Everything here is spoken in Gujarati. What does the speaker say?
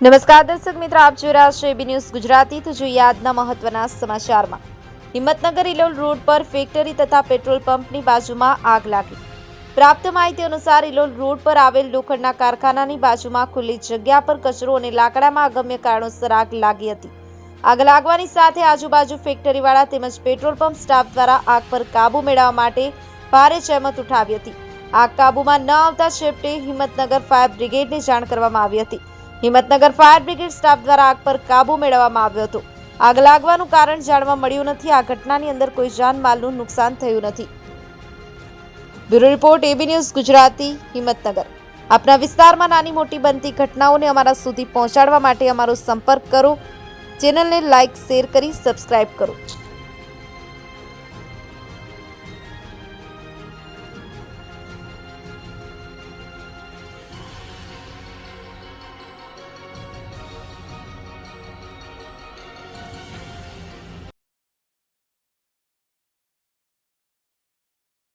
નમસ્કાર, દર્શક મિત્રો, આપ જોઈ રહ્યા છો એબી ન્યૂઝ ગુજરાતી. તો જોઈએ આજના મહત્વના સમાચારમાં, હિંમતનગર ઇલોલ રોડ પર ફેક્ટરી તથા પેટ્રોલ પંપની બાજુમાં આગ લાગી. પ્રાપ્ત માહિતી અનુસાર ઇલોલ રોડ પર આવેલ લોખંડના કારખાનાની બાજુમાં ખુલ્લી જગ્યા પર કચરો અને લાકડામાં અગમ્ય કારણોસર આગ લાગી હતી. આગ લાગવાની સાથે આજુબાજુ ફેક્ટરીવાળા તેમજ પેટ્રોલ પંપ સ્ટાફ દ્વારા આગ પર કાબુ મેળવવા માટે ભારે જહેમત ઉઠાવી હતી. આગ કાબૂમાં ન આવતા છેવટે હિંમતનગર ફાયર બ્રિગેડને જાણ કરવામાં આવી હતી. હિંમતનગર ફાયર બ્રિગેડ સ્ટાફ દ્વારા આગ પર કાબુ મેળવવામાં આવ્યો હતો. આગ લાગવાનું કારણ જાણવા મળ્યું નથી. આ ઘટનાની અંદર કોઈ જાનમાલનું નુકસાન થયું નથી. Bureau report, AB news, Gujarati, Himmatnagar. આપના વિસ્તારમાં નાની મોટી બનતી ઘટનાઓને અમારા સુધી પહોંચાડવા માટે અમારો સંપર્ક કરો. ચેનલને લાઇક શેર કરી સબસ્ક્રાઇબ કરો.